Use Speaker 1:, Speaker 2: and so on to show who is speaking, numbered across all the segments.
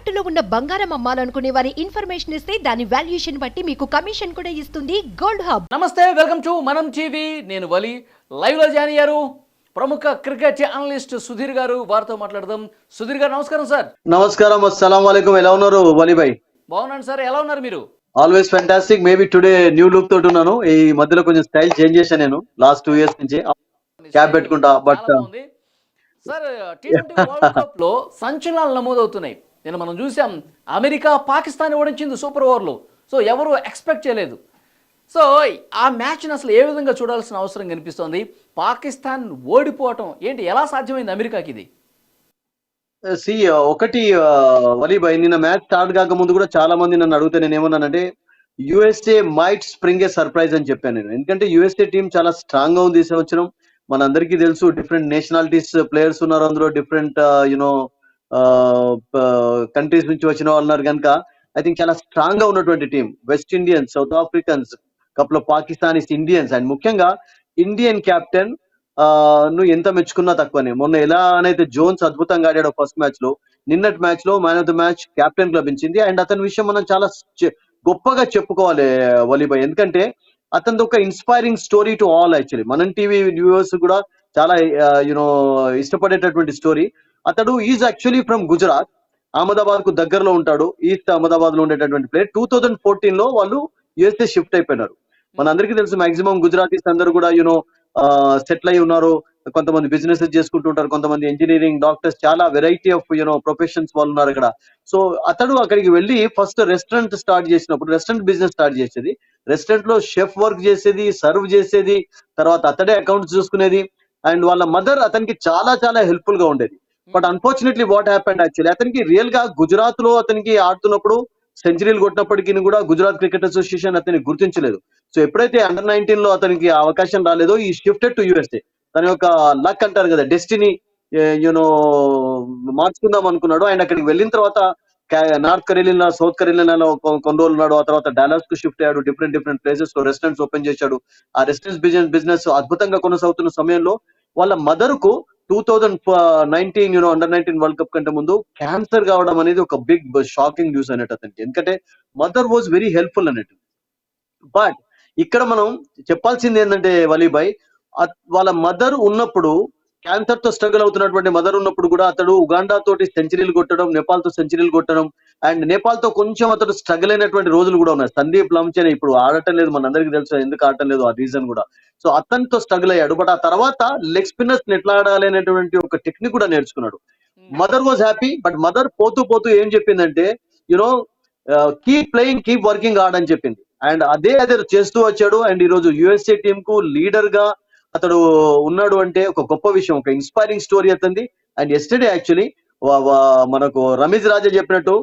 Speaker 1: తాకట్టులో ఉన్న బంగారం అమ్మాలనుకునే వారి ఇన్ఫర్మేషన్ ఇస్తే దాని వాల్యుయేషన్ బట్టి మీకు కమిషన్ కూడా ఇస్తుంది గోల్డ్ హబ్.
Speaker 2: నమస్తే వెల్కమ్ టు మనం టీవీ. నేను వలి. లైవ్లో జాయిన్ అయ్యారు ప్రముఖ క్రికెట్ అనలిస్ట్ సుధీర్ గారు. వారితో మాట్లాడదాం. సుధీర్ గారు నమస్కారం సార్.
Speaker 3: నమస్కారం అస్సలం వాలేకుం ఎలా ఉన్నారు వలీభాయ్
Speaker 2: బాగున్నాను సార్. ఎలా ఉన్నారు మీరు?
Speaker 3: Always fantastic maybe today new look తోటి ఉన్నాను. ఈ మధ్యలో కొంచెం స్టైల్ చేంజ్ చేశాను నేను. లాస్ట్ టూ ఇయర్స్ నుంచి. క్యాప్ పెట్టుకుంటా but.
Speaker 2: Sir T twenty world కప్లో సంచలనాలు నమోదవుతున్నాయి. నేను మనం చూసాం అమెరికా పాకిస్తాన్ ఓడించింది సూపర్ ఓవర్లో. సో ఎవరు ఎక్స్పెక్ట్ చేయలేదు. సో ఆ మ్యాచ్ని అసలు ఏ విధంగా చూడాల్సిన అవసరం కనిపిస్తోంది? పాకిస్తాన్ ఓడిపోవటం ఏంటి? ఎలా సాధ్యమైంది అమెరికాకి ఇది?
Speaker 3: Uh, సి uh, ఒకటి uh, వలీబాయ్ నిన్న మ్యాచ్ స్టార్ట్ కాక ముందు కూడా చాలా మంది నన్ను అడిగితే నేను ఏమన్నానంటే USA might spring a surprise అని చెప్పాను నేను. ఎందుకంటే యుఎస్ఏ టీం చాలా స్ట్రాంగ్గా ఉంది ఈ సంవత్సరం. మనందరికీ తెలుసు డిఫరెంట్ నేషనాలిటీస్ ప్లేయర్స్ ఉన్నారు అందులో డిఫరెంట్ యునో కంట్రీస్ నుంచి వచ్చిన వాళ్ళు ఉన్నారు కనుక ఐ థింక్ చాలా స్ట్రాంగ్గా ఉన్నటువంటి team West Indians South Africans couple of Pakistanis Indians and ముఖ్యంగా ఇండియన్ కెప్టెన్ నువ్వు ఎంత మెచ్చుకున్నా తక్కువనే. మొన్న ఎలా అనైతే జోన్స్ అద్భుతంగా ఆడాడో ఫస్ట్ మ్యాచ్లో నిన్నటి మ్యాచ్లో man of the match captain లభించింది అండ్ అతని విషయం మనం చాలా గొప్పగా చెప్పుకోవాలి వలీబాయ్ ఎందుకంటే అతనిది ఒక inspiring story to all actually Manam TV viewers కూడా చాలా యునో ఇష్టపడేటటువంటి స్టోరీ అతడు ఈజ్ యాక్చువల్లీ ఫ్రమ్ గుజరాత్. అహ్మదాబాద్కు దగ్గరలో ఉంటాడు. ఈస్ట్ అహ్మదాబాద్లో ఉండేటటువంటి ప్లేయర్ టూ థౌజండ్ ఫోర్టీన్లో వాళ్ళు యుఎస్ఏ షిఫ్ట్ అయిపోయినారు. మన అందరికీ తెలుసు మాక్సిమం గుజరాతీస్ అందరూ కూడా యూనో సెటిల్ అయి ఉన్నారు. కొంతమంది బిజినెస్ చేసుకుంటుంటారు కొంతమంది ఇంజనీరింగ్ డాక్టర్స్ చాలా variety of you know professions వాళ్ళు ఉన్నారు అక్కడ సో అతడు అక్కడికి వెళ్ళి ఫస్ట్ రెస్టారెంట్ స్టార్ట్ చేసినప్పుడు రెస్టారెంట్ బిజినెస్ స్టార్ట్ చేసేది. రెస్టారెంట్లో షెఫ్ వర్క్ చేసేది సర్వ్ చేసేది. తర్వాత అతడే అకౌంట్స్ చూసుకునేది. అండ్ వాళ్ళ మదర్ అతనికి చాలా చాలా హెల్ప్ఫుల్గా ఉండేది. But unfortunately what happened actually అతనికి రియల్గా గుజరాత్లో అతనికి ఆడుతున్నప్పుడు సెంచరీలు కొట్టినప్పటికీ కూడా గుజరాత్ క్రికెట్ అసోసియేషన్ అతన్ని గుర్తించలేదు. సో ఎప్పుడైతే అండర్ నైన్టీన్లో అతనికి అవకాశం రాలేదో ఈ షిఫ్టెడ్ టు యుఎస్ఏ తన యొక్క లక్ అంటారు కదా డెస్టినీ యూనో మార్చుకుందాం అనుకున్నాడు. అండ్ అక్కడికి వెళ్ళిన తర్వాత నార్త్ కరీలినా సౌత్ కరేలియాలో కొన్ని రోజులు ఉన్నాడు. ఆ తర్వాత డాలర్స్కు షిఫ్ట్ అయ్యాడు. డిఫరెంట్ డిఫరెంట్ ప్లేసెస్లో రెస్టారెంట్స్ ఓపెన్ చేశాడు. ఆ రెస్టారెంట్స్ బిజినెస్ బిజినెస్ అద్భుతంగా కొనసాగుతున్న సమయంలో వాళ్ళ మదర్కు two thousand nineteen you know under nineteen world cup కంటే ముందు క్యాన్సర్ కావడం అనేది ఒక బిగ్ షాకింగ్ న్యూస్ అనేట అతనికి. ఎందుకంటే మదర్ వాజ్ వెరీ హెల్ప్ఫుల్ అన్నట్టు బట్ ఇక్కడ మనం చెప్పాల్సింది ఏంటంటే వలీబాయ్ వాళ్ళ మదర్ ఉన్నప్పుడు క్యాన్సర్తో స్ట్రగుల్ అవుతున్నటువంటి మదర్ ఉన్నప్పుడు కూడా అతడు ఉగాండా తోటి సెంచరీలు కొట్టడం నేపాల్తో సెంచరీలు కొట్టడం అండ్ నేపాల్తో కొంచెం అతడు స్ట్రగుల్ అయినటువంటి రోజులు కూడా ఉన్నాయి. సందీప్ లంచన్ ఇప్పుడు ఆడటం లేదు మన అందరికీ తెలుసు ఎందుకు ఆడటం లేదు ఆ రీజన్ కూడా. సో అతనితో స్ట్రగుల్ అయ్యాడు. బట్ ఆ తర్వాత లెగ్ స్పిన్నర్స్ ఎట్లా ఆడాలి అనేటువంటి ఒక టెక్నిక్ కూడా నేర్చుకున్నాడు. Mother was happy but mother పోతూ పోతూ ఏం చెప్పిందంటే you know keep playing keep working hard అని చెప్పింది. అండ్ అదే అదే చేస్తూ వచ్చాడు. అండ్ ఈ రోజు యుఎస్ఏ టీమ్కు లీడర్గా అతడు ఉన్నాడు అంటే ఒక గొప్ప విషయం ఒక ఇన్స్పైరింగ్ స్టోరీ అతనిది. అండ్ ఎస్టర్డే యాక్చువల్లీ మనకు రమేష్ రాజా చెప్పినట్టు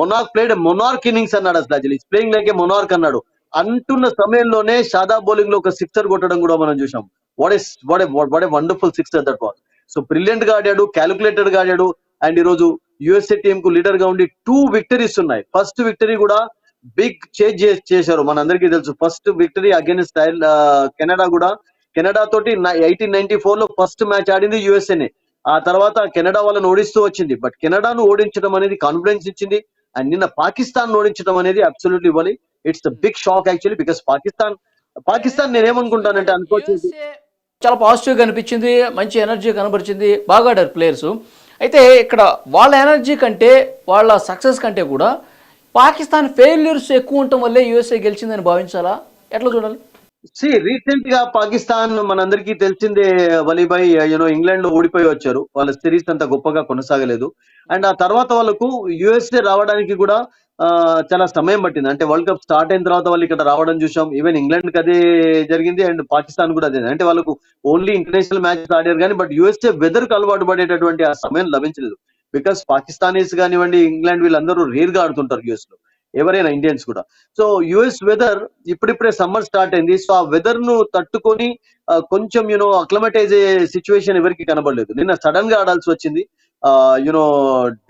Speaker 3: మొనార్క్ ప్లేడ్ మొనార్క్ ఇన్నింగ్స్ అన్నాడు అసలు యాక్చువల్లీ ప్లేయింగ్ లైక్ మొనార్క్ అన్నాడు. అంటున్న సమయంలోనే షాదా బౌలింగ్లో ఒక సిక్సర్ కొట్టడం కూడా మనం చూసాం what is what what a wonderful sixer that was so బ్రిలియంట్గా ఆడాడు క్యాలిక్యులేటెడ్గా ఆడాడు. అండ్ ఈ రోజు యుఎస్ఏ టీం కు లీడర్గా ఉండి టూ విక్టరీస్ ఉన్నాయి. ఫస్ట్ విక్టరీ కూడా బిగ్ చేంజ్ చేశారు. మనందరికీ తెలుసు first victory against style Canada కూడా. కెనడా తోటి ఎయిటీన్ నైన్టీ ఫోర్లో ఫస్ట్ మ్యాచ్ ఆడింది యుఎస్ఏనే. ఆ తర్వాత కెనడా వాళ్ళని ఓడిస్తూ వచ్చింది. బట్ కెనడాను ఓడించడం అనేది కాన్ఫిడెన్స్ ఇచ్చింది. అండ్ నిన్న పాకిస్తాన్ ఓడించడం అనేది అబ్సల్యూట్లీ ఇవ్వాలి. It's the big shock actually because Pakistan Pakistan నేనేమనుకుంటానంటే అనుకోవచ్చు
Speaker 2: చాలా పాజిటివ్గా అనిపించింది మంచి ఎనర్జీ కనబరిచింది బాగా ఆడారు ప్లేయర్స్. అయితే ఇక్కడ వాళ్ళ ఎనర్జీ కంటే వాళ్ళ సక్సెస్ కంటే కూడా పాకిస్తాన్ ఫెయిల్యూర్స్ ఎక్కువ ఉండటం వల్లే యూఎస్ఏ గెలిచిందని భావించాలా? ఎట్లా చూడాలి?
Speaker 3: సి రీసెంట్గా పాకిస్తాన్ మనందరికీ తెలిసిందే వలీబాయ్ యూనో ఇంగ్లాండ్లో ఓడిపోయి వచ్చారు. వాళ్ళ సిరీస్ అంత గొప్పగా కొనసాగలేదు. అండ్ ఆ తర్వాత వాళ్ళకు యుఎస్ఏ రావడానికి కూడా చాలా సమయం పట్టింది. అంటే వరల్డ్ కప్ స్టార్ట్ అయిన తర్వాత వాళ్ళు ఇక్కడ రావడం చూసాం. ఈవెన్ ఇంగ్లాండ్కి అదే జరిగింది అండ్ పాకిస్తాన్ కూడా అదే. అంటే వాళ్ళకు ఓన్లీ ఇంటర్నేషనల్ మ్యాచ్ ఆడారు కానీ బట్ యుఎస్ఏ వెదర్కు అలవాటు పడేటటువంటి ఆ సమయం లభించలేదు. బికాస్ పాకిస్తానీస్ కానివ్వండి ఇంగ్లాండ్ వీళ్ళందరూ రేర్గా ఆడుతుంటారు యుఎస్లో. ఎవరైనా ఇండియన్స్ కూడా. సో యుఎస్ వెదర్ ఇప్పుడిప్పుడే సమ్మర్ స్టార్ట్ అయింది. సో ఆ వెదర్ను తట్టుకొని కొంచెం యూనో అక్లమటైజ్ అయ్యే సిచ్యువేషన్ ఎవరికి కనబడలేదు. నిన్న సడన్గా ఆడాల్సి వచ్చింది. యునో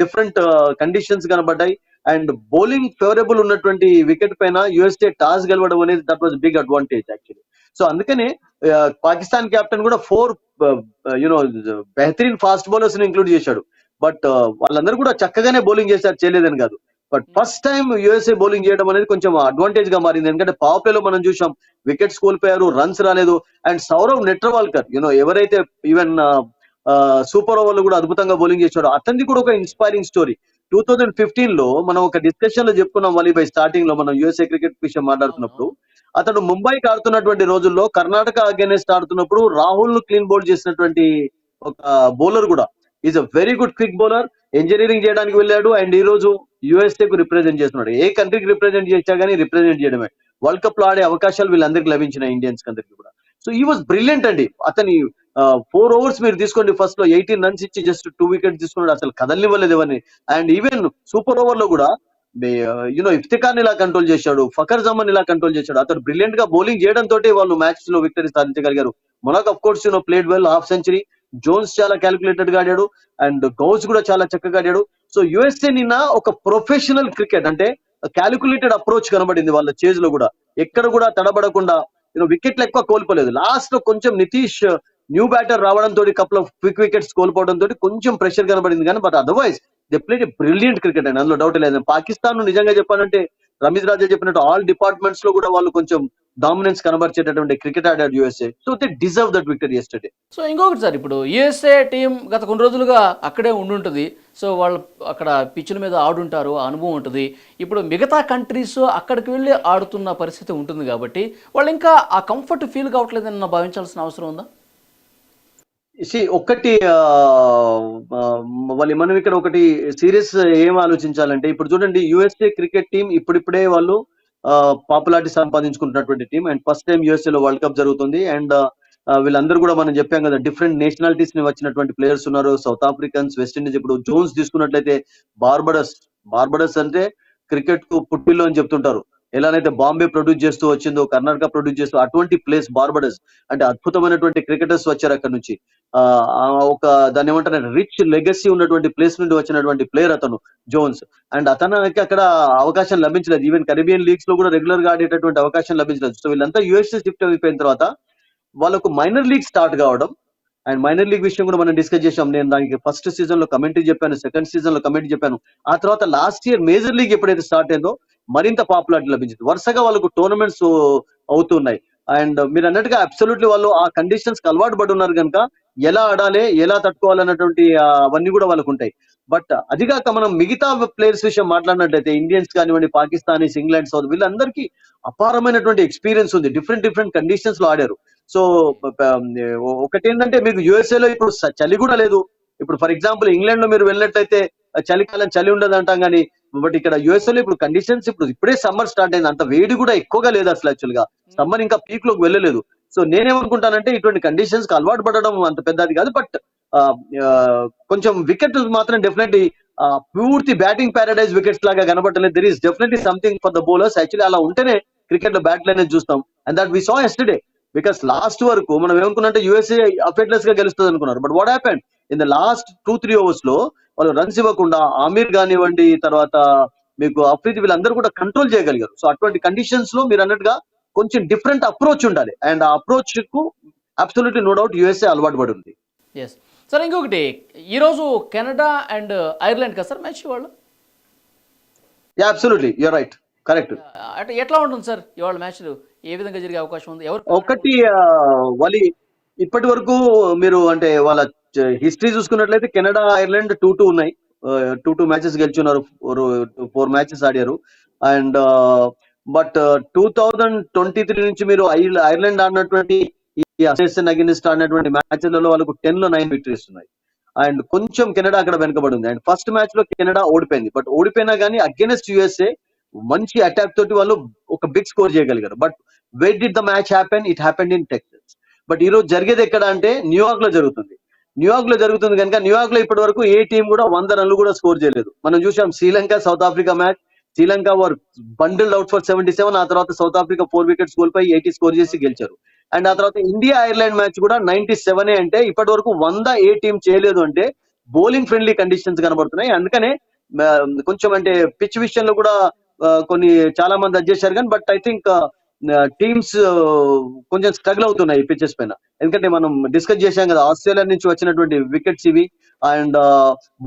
Speaker 3: డిఫరెంట్ కండిషన్స్ కనబడ్డాయి. అండ్ బౌలింగ్ ఫేవరబుల్ ఉన్నటువంటి వికెట్ పైన యుఎస్ఏ టాస్ గెలవడం అనేది that was big advantage actually so అందుకనే పాకిస్తాన్ కెప్టెన్ కూడా ఫోర్ యునో బెహతరీన్ ఫాస్ట్ బౌలర్స్ని ఇంక్లూడ్ చేశాడు. బట్ వాళ్ళందరూ కూడా చక్కగానే బౌలింగ్ చేశారు చేయలేదని కాదు. But first time USA bowling చేయడం అనేది కొంచెం అడ్వాంటేజ్గా మారింది. ఎందుకంటే లో మనం చూసాం వికెట్స్ కోల్పోయారు రన్స్ రాలేదు. And Saurabh Netravalkar you know ఎవరైతే ఈవెన్ సూపర్ ఓవర్లో కూడా అద్భుతంగా బౌలింగ్ చేశాడు అతనిది కూడా ఒక ఇన్స్పైరింగ్ స్టోరీ టూ థౌజండ్ ఫిఫ్టీన్లో మనం ఒక డిస్కషన్లో చెప్పుకున్నాం వలీబై స్టార్టింగ్లో మనం యుఎస్ఏ క్రికెట్ విషయం మాట్లాడుతున్నప్పుడు. అతను ముంబైకి ఆడుతున్నటువంటి రోజుల్లో కర్ణాటక అగేనెస్ట్ ఆడుతున్నప్పుడు రాహుల్ను క్లీన్ బౌల్ చేసినటువంటి ఒక బౌలర్ కూడా. Is a very good quick bowler. Engineering చేయడానికి వెళ్ళాడు. అండ్ ఈ రోజు యుఎస్ఏ కు రిప్రజెంట్ చేస్తున్నాడు. ఏ కంట్రీకి రిప్రజెంట్ చేశా కానీ రిప్రజెంట్ చేయడమే. వరల్డ్ కప్లో ఆడే అవకాశాలు వీళ్ళందరికీ లభించిన ఇండియన్స్ అందరికి కూడా. సో ఈ వాజ్ బ్రిలియంట్ అండి. అతని ఫోర్ ఓవర్స్ మీరు తీసుకోండి ఫస్ట్లో. ఎయిటీన్ రన్స్ ఇచ్చి జస్ట్ టూ వికెట్స్ తీసుకున్నాడు. అసలు కదలనివ్వలేదు ఎవరిని. అండ్ ఈవెన్ సూపర్ ఓవర్లో కూడా యూనో ఇఫ్తికాన్ ఇలా కంట్రోల్ చేశాడు. ఫకర్ జమన్ ఇలా కంట్రోల్ చేశాడు. అతను బ్రిలియంట్గా బౌలింగ్ చేయడం తోటి వాళ్ళు మ్యాచ్లో victory సాధించగలిగారు. Monank of course you know played well half century Jones చాలా క్యాలిక్యులేటెడ్గా ఆడాడు అండ్ గౌస్ కూడా చాలా చక్కగా ఆడాడు. సో యుఎస్ఏ నిన్న ఒక ప్రొఫెషనల్ క్రికెట్ అంటే క్యాలిక్యులేటెడ్ అప్రోచ్ కనబడింది వాళ్ళ చేజ్లో కూడా. ఎక్కడ కూడా తడబడకుండా యూనో వికెట్లు ఎక్కువ కోల్పోలేదు. లాస్ట్లో కొంచెం నితీష్ న్యూ బ్యాటర్ రావడంతో కప్ల ఆఫ్ క్విక్ వికెట్స్ కోల్పోవడంతో తోటి కొంచెం ప్రెషర్ కనబడింది కానీ but otherwise they brilliant cricket అండి. అందులో డౌట్ లేదు. పాకిస్తాన్ నిజంగా చెప్పాలంటే రమీజ్ రాజా చెప్పినట్టు ఆల్ డిపార్ట్మెంట్స్లో కూడా వాళ్ళు కొంచెం డామినెన్స్ కనబరిచేటటువంటి క్రికెట్ ఆడారు USA so they deserve that victory yesterday
Speaker 2: so ఇంకొకటి సార్ ఇప్పుడు యుఎస్ఏ టీం గత కొన్ని రోజులుగా అక్కడే ఉండుంటుంది. సో వాళ్ళు అక్కడ పిచ్చుల మీద ఆడుంటారు అనుభవం ఉంటుంది. ఇప్పుడు మిగతా కంట్రీస్ అక్కడికి వెళ్ళి ఆడుతున్న పరిస్థితి ఉంటుంది కాబట్టి వాళ్ళు ఇంకా ఆ కంఫర్ట్ ఫీల్ కావట్లేదని భావించాల్సిన అవసరం ఉందా?
Speaker 3: సి ఒక్కటి వాళ్ళు మనం ఇక్కడ ఒకటి సీరియస్ ఏం ఆలోచించాలంటే ఇప్పుడు చూడండి యుఎస్ఏ క్రికెట్ టీం ఇప్పుడిప్పుడే వాళ్ళు popularity సంపాదించుకుంటున్నటువంటి team. And first time USA లో వరల్డ్ కప్ జరుగుతుంది. అండ్ వీళ్ళందరూ కూడా మనం చెప్పాం కదా డిఫరెంట్ నేషనాలిటీస్ని వచ్చినటువంటి ప్లేయర్స్ ఉన్నారు. South Africans West Indies. ఇప్పుడు జోన్స్ తీసుకున్నట్లయితే బార్బడస్ బార్బడస్ అంటే క్రికెట్కు పుట్టిల్లు అని చెప్తుంటారు. ఎలానైతే బాంబే ప్రొడ్యూస్ చేస్తూ వచ్చిందో కర్ణాటక ప్రొడ్యూస్ చేస్తూ అటువంటి ప్లేస్ బార్బడస్ అంటే అద్భుతమైనటువంటి క్రికెటర్స్ వచ్చారు అక్కడ నుంచి. ఆ ఒక దాన్ని ఏమంటారు రిచ్ లెగసీ ఉన్నటువంటి ప్లేస్ నుండి వచ్చినటువంటి ప్లేయర్ అతను జోన్స్ అండ్ అతనికి అక్కడ అవకాశం లభించలేదు. ఈవెన్ కరీబియన్ లీగ్స్లో కూడా రెగ్యులర్గా ఆడేటటువంటి అవకాశం లభించలేదు. సో వీళ్ళంతా యుఎస్ఏ షిఫ్ట్ అయిపోయిన తర్వాత వాళ్ళకు మైనర్ లీగ్ స్టార్ట్ కావడం అండ్ మైనర్ లీగ్ విషయం కూడా మనం డిస్కస్ చేసాం నేను దానికి ఫస్ట్ సీజన్లో కమెంటరీ చెప్పాను సెకండ్ సీజన్లో కమెంటరీ చెప్పాను. ఆ తర్వాత లాస్ట్ ఇయర్ మేజర్ లీగ్ ఎప్పుడైతే స్టార్ట్ అయిందో మరింత పాపులారిటీ లభించింది. వరుసగా వాళ్ళకు టోర్నమెంట్స్ అవుతున్నాయి. అండ్ మీరు అన్నట్టుగా అబ్సల్యూట్లీ వాళ్ళు ఆ కండిషన్స్కి అలవాటు పడి ఉన్నారు కనుక ఎలా ఆడాలి ఎలా తట్టుకోవాలన్నటువంటి అన్నటువంటి అవన్నీ కూడా వాళ్ళకు ఉంటాయి. బట్ అది కాక మనం మిగతా ప్లేయర్స్ విషయం మాట్లాడినట్టయితే ఇండియన్స్ కానివ్వండి పాకిస్తానీస్ ఇంగ్లాండ్ సౌత్ వీళ్ళందరికీ అపారమైనటువంటి ఎక్స్పీరియన్స్ ఉంది. డిఫరెంట్ డిఫరెంట్ కండిషన్స్లో ఆడారు. సో ఒకటి ఏంటంటే మీకు యుఎస్ఏ లో ఇప్పుడు చలి కూడా లేదు. ఇప్పుడు ఫర్ ఎగ్జాంపుల్ ఇంగ్లాండ్లో మీరు వెళ్ళినట్లయితే చలికాలం చలి ఉండదు అంటాం కానీ బట్ ఇక్కడ యుఎస్ఏ లో ఇప్పుడు కండిషన్స్ ఇప్పుడు ఇప్పుడే సమ్మర్ స్టార్ట్ అయింది. అంత వేడి కూడా ఎక్కువగా లేదు అసలు యాక్చువల్గా. సమ్మర్ ఇంకా పీక్లోకి వెళ్ళలేదు. సో నేనేమనుకుంటానంటే ఇటువంటి కండిషన్స్కి అలవాటు పడడం అంత పెద్దది కాదు. బట్ కొంచెం వికెట్ మాత్రం డెఫినెట్లీ పూర్తి బ్యాటింగ్ పారాడైజ్ వికెట్స్ లాగా కనబడలేదు. There is definitely something for the bowlers actually అలా ఉంటేనే క్రికెట్లో బ్యాట్ అనేది చూస్తాం. And that we saw yesterday because last వరకు మనం ఏమనుకున్నంటే యూఎస్ఏ అఫెట్లెస్గా గెలుస్తుంది అనుకున్నారు. But what happened in the last two three ఓవర్స్లో వాళ్ళు రన్స్ ఇవ్వకుండా ఆమీర్ కానివ్వండి తర్వాత మీకు అఫ్రీది వీళ్ళందరూ కూడా కంట్రోల్ చేయగలిగారు. సో అటువంటి కండిషన్స్లో మీరు అన్నట్టుగా కొంచెం డిఫరెంట్ అప్రోచ్ ఉండాలి. అండ్ ఆ అప్రోచ్కు అబ్సల్యూట్లీ నో డౌట్ యుఎస్ఏ అలవాటు పడి ఉంది.
Speaker 2: సార్ ఇంకొకటి ఈరోజు కెనడా అండ్ ఐర్లాండ్ కదా సార్ మ్యాచ్ వాళ్ళు
Speaker 3: yeah absolutely you're right correct
Speaker 2: అంటే ఎట్లా ఉంటుంది సార్ ఇవాళ మ్యాచ్లు ఏ విధంగా జరిగే అవకాశం ఉంది? ఎవరు
Speaker 3: ఒకటి వలి ఇప్పటి వరకు మీరు అంటే వాళ్ళ హిస్టరీ చూసుకున్నట్లయితే కెనడా ఐర్లాండ్ టూ టూ ఉన్నాయి. టూ టూ మ్యాచెస్ గెలిచున్నారు. ఫోర్ మ్యాచెస్ ఆడారు. And but two thousand twenty three నుంచి మీరు ఐర్లాండ్ ఆడినటువంటి ఈ అసోసియేషన్ అగేనిస్ట్ ఆడినటువంటి మ్యాచ్లలో వాళ్ళకు టెన్లో నైన్ విక్టరీస్ ఉన్నాయి. అండ్ కొంచెం కెనడా అక్కడ వెనకబడి ఉంది అండ్ ఫస్ట్ మ్యాచ్లో కెనడా ఓడిపోయింది. బట్ ఓడిపోయినా కానీ అగెనిస్ట్ యుఎస్ఏ మంచి అటాక్ తోటి వాళ్ళు ఒక బిగ్ స్కోర్ చేయగలిగారు. But wait did the match happen? It happened in Texas. But ఈ రోజు జరిగేది ఎక్కడ అంటే న్యూయార్క్లో జరుగుతుంది. న్యూయార్క్లో జరుగుతుంది కనుక న్యూయార్క్లో ఇప్పటి వరకు ఏ టీం కూడా వంద రన్లు కూడా స్కోర్ చేయలేదు. మనం చూసాం Sri Lanka South Africa match. Sri Lanka were bundle out for seventy seven ఆ తర్వాత సౌత్ ఆఫ్రికా ఫోర్ వికెట్స్ కోల్పోయి ఎయిటీ స్కోర్ చేసి గెలిచారు. అండ్ ఆ తర్వాత ఇండియా ఐర్లాండ్ మ్యాచ్ కూడా నైన్టీ సెవెన్ అంటే ఇప్పటి వరకు వంద ఏ టీం చేయలేదు అంటే బౌలింగ్ ఫ్రెండ్లీ కండిషన్స్ కనబడుతున్నాయి. అందుకనే కొంచెం అంటే పిచ్ విషయంలో కూడా కొన్ని చాలా మంది అది చేశారు కానీ బట్ ఐ థింక్ టీమ్స్ కొంచెం స్ట్రగుల్ అవుతున్నాయి పిచ్చెస్ పైన. ఎందుకంటే మనం డిస్కస్ చేశాం కదా ఆస్ట్రేలియా నుంచి వచ్చినటువంటి వికెట్స్ ఇవి. అండ్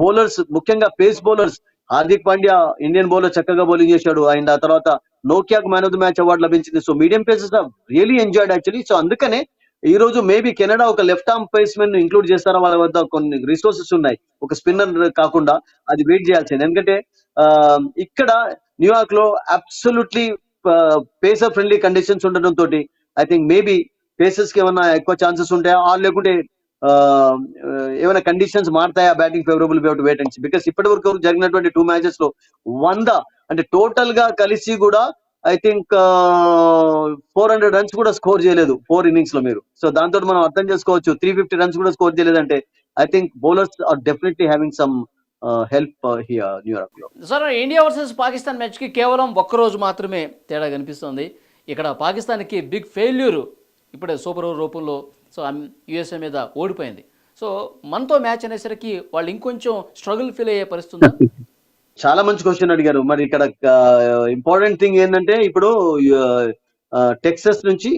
Speaker 3: బౌలర్స్ ముఖ్యంగా pace bowlers Hardik Pandya Indian bowler చక్కగా బౌలింగ్ చేశాడు. అండ్ ఆ తర్వాత నోకియాకు man of the match award లభించింది. So medium pacers really enjoyed actually so అందుకనే ఈ రోజు మేబీ కెనడా ఒక లెఫ్ట్ ఆర్మ్ పేస్మెన్ ఇంక్లూడ్ చేస్తారా? వాళ్ళ వద్ద కొన్ని రిసోర్సెస్ ఉన్నాయి. ఒక స్పిన్నర్ కాకుండా అది వెయిట్ చేయాల్సింది. ఎందుకంటే ఇక్కడ న్యూయార్క్లో అబ్సల్యూట్లీ పేసర్ ఫ్రెండ్లీ కండిషన్స్ ఉండడం తోటి ఐ థింక్ మేబీ పేసర్స్కి ఏమైనా ఎక్కువ ఛాన్సెస్ ఉంటాయా ఆ లేకుంటే ఏమైనా కండిషన్స్ మారుతాయా బ్యాటింగ్ ఫేవరబుల్ బి బికాస్ ఇప్పటి వరకు జరిగినటువంటి టూ మ్యాచెస్లో వంద అంటే టోటల్గా కలిసి కూడా I think four hundred runs కూడా స్కోర్ చేయలేదు ఫోర్ ఇన్నింగ్స్లో మీరు. సో దాంతో మనం అర్థం చేసుకోవచ్చు త్రీ ఫిఫ్టీ రన్స్ కూడా స్కోర్ చేయలేదంటే I think bowlers are definitely having some help here న్యూయార్క్లో
Speaker 2: సార్ ఇండియా వర్సెస్ పాకిస్తాన్ మ్యాచ్కి కేవలం ఒక్కరోజు మాత్రమే తేడా కనిపిస్తుంది. ఇక్కడ పాకిస్తాన్కి బిగ్ ఫెయిల్యూర్ ఇప్పుడే సూపర్ ఓవర్ రూపంలో సో యుఎస్ఏ మీద ఓడిపోయింది. సో మనతో మ్యాచ్ అనేసరికి వాళ్ళు ఇంకొంచెం స్ట్రగుల్ ఫీల్ అయ్యే పరిస్థితి ఉందా?
Speaker 3: చాలా మంచి క్వశ్చన్ అడిగారు. మరి ఇక్కడ ఇంపార్టెంట్ థింగ్ ఏంటంటే ఇప్పుడు టెక్సస్ నుంచి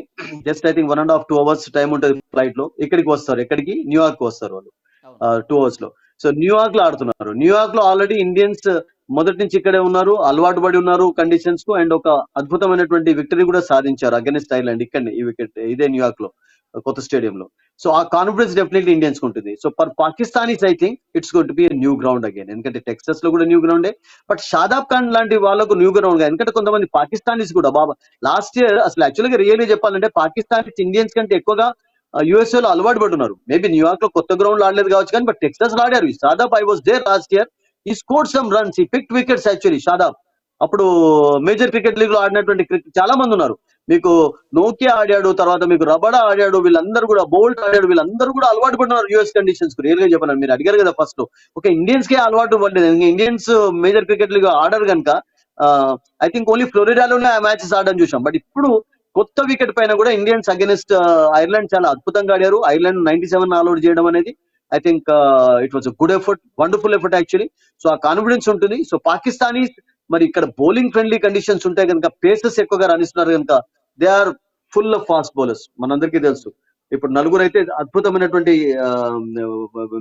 Speaker 3: just I think one and half two hours time ఉంటుంది ఫ్లైట్లో. ఇక్కడికి వస్తారు. ఎక్కడికి? న్యూయార్క్ వస్తారు వాళ్ళు. టూ అవర్స్లో. సో న్యూయార్క్లో ఆడుతున్నారు. న్యూయార్క్లో ఆల్రెడీ ఇండియన్స్ మొదటి నుంచి ఇక్కడే ఉన్నారు అలవాటు పడి ఉన్నారు కండిషన్స్కు అండ్ ఒక అద్భుతమైనటువంటి విక్టరీ కూడా సాధించారు అగెన్స్ట్ ఐలాండ్ ఇక్కడ ఈ వికెట్ ఇదే న్యూయార్క్లో కొత్త స్టేడియం లో. సో ఆ కాన్ఫిడెన్స్ డెఫినెట్లీ ఇండియన్స్ ఉంటుంది. So for Pakistanis I think it's gotta be new ground again ఎందుకంటే టెక్సస్లో కూడా న్యూ గ్రౌండే బట్ షాదాబ్ ఖాన్ లాంటి వాళ్ళకు న్యూ గ్రౌండ్ ఎందుకంటే కొంతమంది పాకిస్తానీస్ కూడా బాబా లాస్ట్ ఇయర్ అసలు యాక్చువల్గా రియల్లీ చెప్పాలంటే పాకిస్తానీస్ ఇండియన్స్ కంటే ఎక్కువగా యుఎస్ఏ లో అలవాటు పడుతున్నారు. మేబీ న్యూయార్క్లో కొత్త గ్రౌండ్ ఆడలేదు కావచ్చు కానీ బట్ టెక్సస్లో ఆడారు. Shadab I was there last year ఈ స్కోర్ సమ్ రన్స్ ఈ పిక్ వికెట్స్ యాక్చువల్లీ షాదాబ్ అప్పుడు మేజర్ క్రికెట్ లీగ్లో ఆడినటువంటి క్రికెట్ చాలా మంది ఉన్నారు. మీకు నోకియా ఆడాడు తర్వాత మీకు రబడా ఆడాడు వీళ్ళందరూ కూడా బోల్ట్ ఆడాడు వీళ్ళందరూ కూడా అలవాటు పడినారు యూఎస్ కండిషన్స్కు. రియల్గా చెప్పాను మీరు అడిగారు కదా ఫస్ట్ ఒక ఇండియన్స్ కే అలవాటు పడలేదు. ఇండియన్స్ మేజర్ క్రికెట్ లీగ్ ఆడారు కనుక ఐ థింక్ ఓన్లీ ఫ్లోరిడాలోనే ఆ మ్యాచెస్ ఆడడం చూసాం బట్ ఇప్పుడు కొత్త వికెట్ పైన కూడా ఇండియన్స్ అగెనిస్ట్ ఐర్లాండ్ చాలా అద్భుతంగా ఆడారు. ఐర్లాండ్ నైన్టీ సెవెన్ ఆల్అౌట్ చేయడం అనేది I think it was good effort wonderful effort actually. So ఆ కాన్ఫిడెన్స్ ఉంటుంది. సో పాకిస్తానీ మరి ఇక్కడ బౌలింగ్ ఫ్రెండ్లీ కండిషన్స్ ఉంటాయి కనుక పేసెస్ ఎక్కువగా రాణిస్తున్నారు కనుక they are full of fast bowlers మనందరికీ తెలుసు. ఇప్పుడు నలుగురు అయితే అద్భుతమైనటువంటి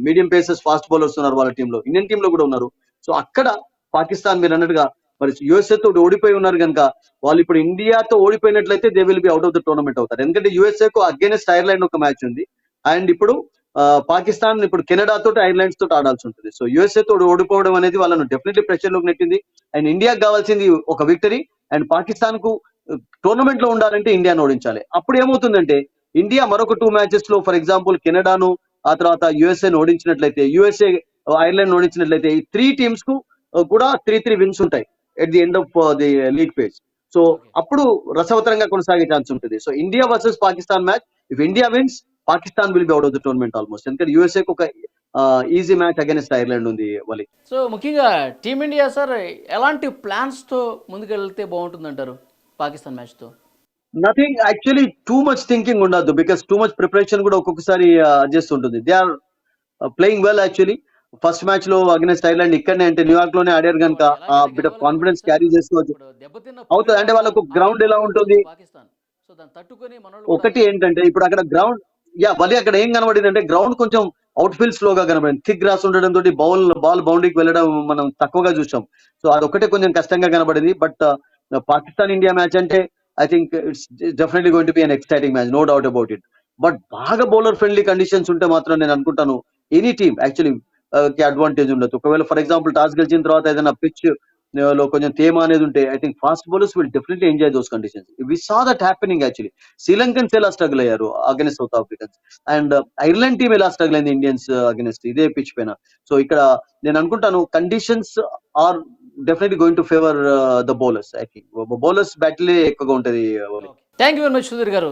Speaker 3: మీడియం పేసెస్ ఫాస్ట్ బౌలర్స్ ఉన్నారు వాళ్ళ టీంలో. ఇండియన్ టీంలో కూడా ఉన్నారు. సో అక్కడ పాకిస్తాన్ మీరు అన్నట్టుగా మరి యుఎస్ఏ తోటి ఓడిపోయి ఉన్నారు కనుక వాళ్ళు ఇప్పుడు ఇండియాతో ఓడిపోయినట్లయితే they will be out of the tournament అవుతారు. ఎందుకంటే యుఎస్ఏ కు అగేనెస్ట్ ఐర్లాండ్ ఒక మ్యాచ్ ఉంది. అండ్ ఇప్పుడు పాకిస్తాన్ ఇప్పుడు కెనడా తోటి ఐర్లాండ్స్ తోటి ఆడాల్సి ఉంటుంది. సో యుఎస్ఏ తోటి ఓడిపోవడం అనేది వాళ్ళను డెఫినెట్లీ ప్రెషర్లోకి నెట్టింది. అండ్ ఇండియాకి కావాల్సింది ఒక విక్టరీ అండ్ పాకిస్తాన్కు టోర్నమెంట్లో ఉండాలంటే ఇండియాను ఓడించాలి. అప్పుడు ఏమవుతుందంటే ఇండియా మరొక టూ మ్యాచెస్లో ఫర్ ఎగ్జాంపుల్ కెనడాను ఆ తర్వాత యుఎస్ఏ ఓడించినట్లయితే యుఎస్ఏ ఐర్లాండ్ ఓడించినట్లయితే ఈ త్రీ టీమ్స్కు కూడా త్రీ త్రీ విన్స్ ఉంటాయి. At the end of the league phase so అప్పుడు రసవతరంగా కొనసాగే ఛాన్స్ ఉంటుంది. So India versus Pakistan match if India wins Pakistan will be out of the tournament almost ఎందుకంటే యూఎస్ఏ ఒక ఈజీ మ్యాచ్ అగేన్స్ట్ ఐర్లాండ్ ఉంది వలి
Speaker 2: so ముఖ్యంగా team India sir ఎలాంటి ప్లాన్స్తో ముందుకెళ్తే బాగుంటుందంటారు Pakistan మ్యాచ్తో
Speaker 3: nothing actually too much thinking ఉండదు బికాస్ టూ మచ్ ప్రిపరేషన్ కూడా ఒక్కొక్కసారి చేస్తుంటుంది they are playing well actually first మ్యాచ్లో అగెన్స్ట్ ఐర్లాండ్ ఇక్కడనే అంటే న్యూయార్క్లోనే ఆడారు కనుక బిట్ ఆఫ్ కాన్ఫిడెన్స్ క్యారీ చేసుకోవచ్చు. అవుతుంది. అంటే వాళ్ళకు ground ఎలా ఉంటుంది? ఒకటి ఏంటంటే ఇప్పుడు అక్కడ గ్రౌండ్ యా మళ్ళీ అక్కడ ఏం కనబడింది అంటే గ్రౌండ్ కొంచెం అవుట్ ఫీల్డ్ స్లో గా కనబడింది. థిక్ గ్రాస్ ఉండడం తోటి బౌల్ బాల్ బౌండరీకి వెళ్ళడం మనం తక్కువగా చూసాం. సో అదొకటే కొంచెం కష్టంగా కనబడింది. బట్ పాకిస్తాన్ ఇండియా మ్యాచ్ అంటే I think it's definitely going to be an exciting match no doubt about it but బాగా బౌలర్ ఫ్రెండ్లీ కండిషన్స్ ఉంటే మాత్రం నేను అనుకుంటాను ఎనీ టీమ్ యాక్చువల్లీ కి అడ్వాంటేజ్ ఉండొచ్చు. ఒకవేళ ఫర్ ఎగ్జాంపుల్ టాస్ గెలిచిన తర్వాత ఏదైనా పిచ్లో కొంచెం తేమ అనేది ఉంటే I think fast bowlers will definitely enjoy those conditions we saw that happening actually Sri Lankans ఎలా స్ట్రగుల్ అయ్యారు against South Africans and Ireland team ఎలా స్ట్రగుల్ అయింది ఇండియన్స్ అగెన్స్ట్ uh, ఇదే పిచ్ పైన? సో ఇక్కడ నేను అనుకుంటాను conditions are definitely going to favour the bowlers I think bowlers battle ఎక్కువగా ఉంటది
Speaker 2: thank you very much Sudheer garu.